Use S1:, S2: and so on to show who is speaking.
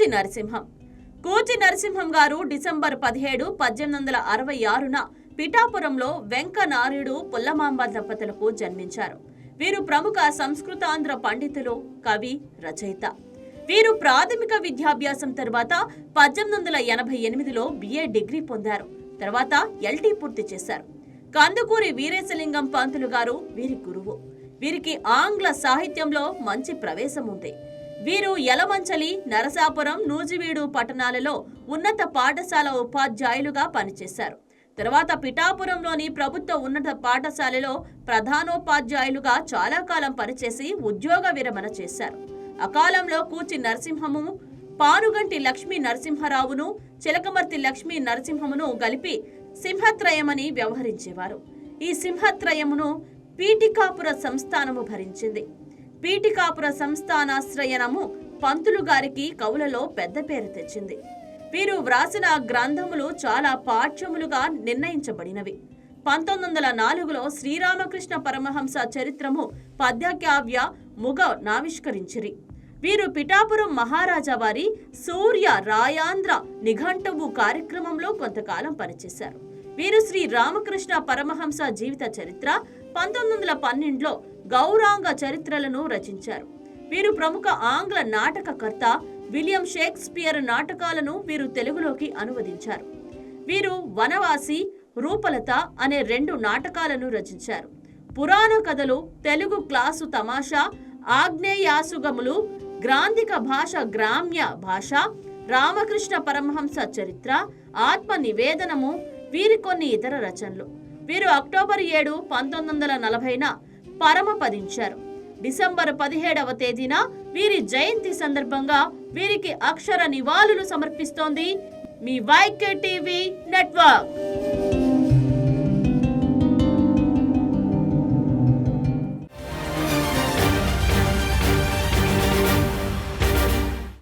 S1: కోచి నరసింహం. కూచి నరసింహం గారు డిసెంబర్ పదిహేడు పద్దెనిమిది వందల అరవై ఆరున పిఠాపురంలో వెంకనార్యుడు పుల్లమాంబ దంపతులకు జన్మించారు. వీరు ప్రముఖ సంస్కృతాంధ్ర పండితులు కవి రచయిత. వీరు ప్రాథమిక విద్యాభ్యాసం తర్వాత పద్దెనిమిది వందల ఎనభై ఎనిమిదిలో బిఏ డిగ్రీ పొందారు. తర్వాత ఎల్టీ పూర్తి చేశారు. కందుకూరి వీరేశలింగం పంతులు గారు వీరి గురువు. వీరికి ఆంగ్ల సాహిత్యంలో మంచి ప్రవేశం ఉంది వీరు యలమంచలి నరసాపురం నూజివీడు పట్టణాలలో ఉన్నత పాఠశాల ఉపాధ్యాయులుగా పనిచేశారు. తర్వాత పిఠాపురంలోని ప్రభుత్వ ఉన్నత పాఠశాలలో ప్రధానోపాధ్యాయులుగా చాలా కాలం పనిచేసి ఉద్యోగ విరమణ చేశారు. అకాలంలో కూచి నరసింహము పానుగంటి లక్ష్మీ నరసింహరావును చిలకమర్తి లక్ష్మీ నరసింహమును కలిపి సింహత్రయమని వ్యవహరించేవారు. ఈ సింహత్రయమును పీఠికాపుర సంస్థానము భరించింది. పీఠికాపుర సంస్థానాశ్రయనము పంతులు గారికి కవులలో పెద్ద పేరు తెచ్చింది. వీరు వ్రాసిన గ్రంథములు చాలా పాఠ్యములుగా నిర్ణయించబడినవి. పంతొమ్మిది వందల నాలుగులో శ్రీరామకృష్ణ పరమహంస చరిత్రము పద్యకావ్య ముగ నావిష్కరించిరి. వీరు పిఠాపురం మహారాజా వారి సూర్య రాయాంధ్ర నిఘంటువు కార్యక్రమంలో కొంతకాలం పనిచేశారు. వీరు శ్రీ రామకృష్ణ పరమహంస జీవిత చరిత్ర పంతొమ్మిది వందల పన్నెండులో గౌరాంగ చరిత్రలను రచించారు. వీరు ప్రముఖ ఆంగ్ల నాటకకర్త విలియం షేక్స్పియర్ నాటకాలను వీరు తెలుగులోకి అనువదించారు. వీరు వనవాసి రూపలత అనే రెండు నాటకాలను రచించారు. పురాణ కథలు తెలుగు క్లాసు తమాషా ఆగ్నేయాసుగములు గ్రాంధిక భాష గ్రామ్య భాష రామకృష్ణ పరమహంస చరిత్ర ఆత్మ నివేదనము వీరి కొన్ని ఇతర రచనలు. వీరు అక్టోబర్ ఏడు పంతొమ్మిది వందల నలభైన పరమపదించారు. డిసెంబర్ పదిహేడవ తేదీన వీరి జయంతి సందర్భంగా వీరికి అక్షర నివాళులు సమర్పిస్తోంది మీ వైకే టీవీ నెట్వర్క్.